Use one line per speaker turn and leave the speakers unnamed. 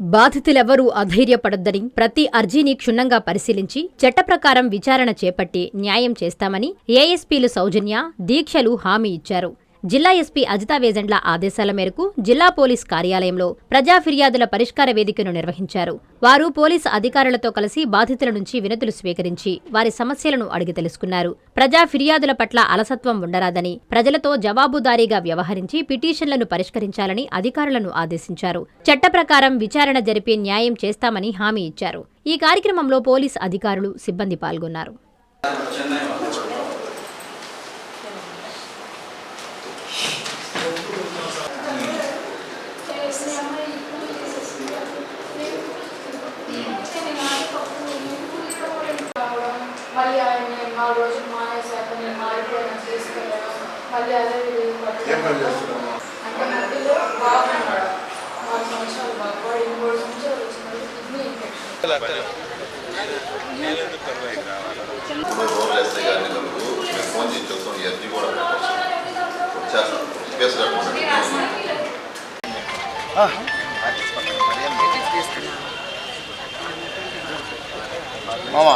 బాధితులెవరూ అధైర్యపడొద్దని ప్రతి అర్జీని క్షుణ్ణంగా పరిశీలించి చట్ట ప్రకారం విచారణ చేపట్టి న్యాయం చేస్తామని ఏఎస్పీలు సౌజన్య దీక్షలు హామీ ఇచ్చారు. జిల్లా ఎస్పీ అజితా వేజండ్ల ఆదేశాల మేరకు జిల్లా పోలీస్ కార్యాలయంలో ప్రజా ఫిర్యాదుల పరిష్కార వేదికను నిర్వహించారు. వారు పోలీసు అధికారులతో కలిసి బాధితుల నుంచి వినతులు స్వీకరించి వారి సమస్యలను అడిగి తెలుసుకున్నారు. ప్రజా ఫిర్యాదుల పట్ల అలసత్వం ఉండరాదని ప్రజలతో జవాబుదారీగా వ్యవహరించి పిటిషన్లను పరిష్కరించాలని అధికారులను ఆదేశించారు. చట్ట ప్రకారం విచారణ జరిపి న్యాయం చేస్తామని హామీ ఇచ్చారు. ఈ కార్యక్రమంలో పోలీస్ అధికారులు సిబ్బంది పాల్గొన్నారు.
మళ్ళీ ఆయన నేను నాలుగు రోజులు మానేశాక నేను మారిపోయాను తీసుకెళ్ళాను మళ్ళీ అదే విధంగా
ఏం పని చేస్తున్నావు
అంటే మధ్యలో బాగున్నాడు నాలుగు సంవత్సరాలు బాగా వాడు ఎన్ని మూడు సంవత్సరాలు వచ్చినాడు కిడ్నీ ఇన్ఫెక్షన్
రోడ్లు ఎస్ఐ గారిని కలుగు మేము ఫోన్ చేసి చెప్తాం ఎస్జీ కూడా పెట్టవచ్చు వచ్చేస్తాం కేసు కట్టుకుంటాం మామా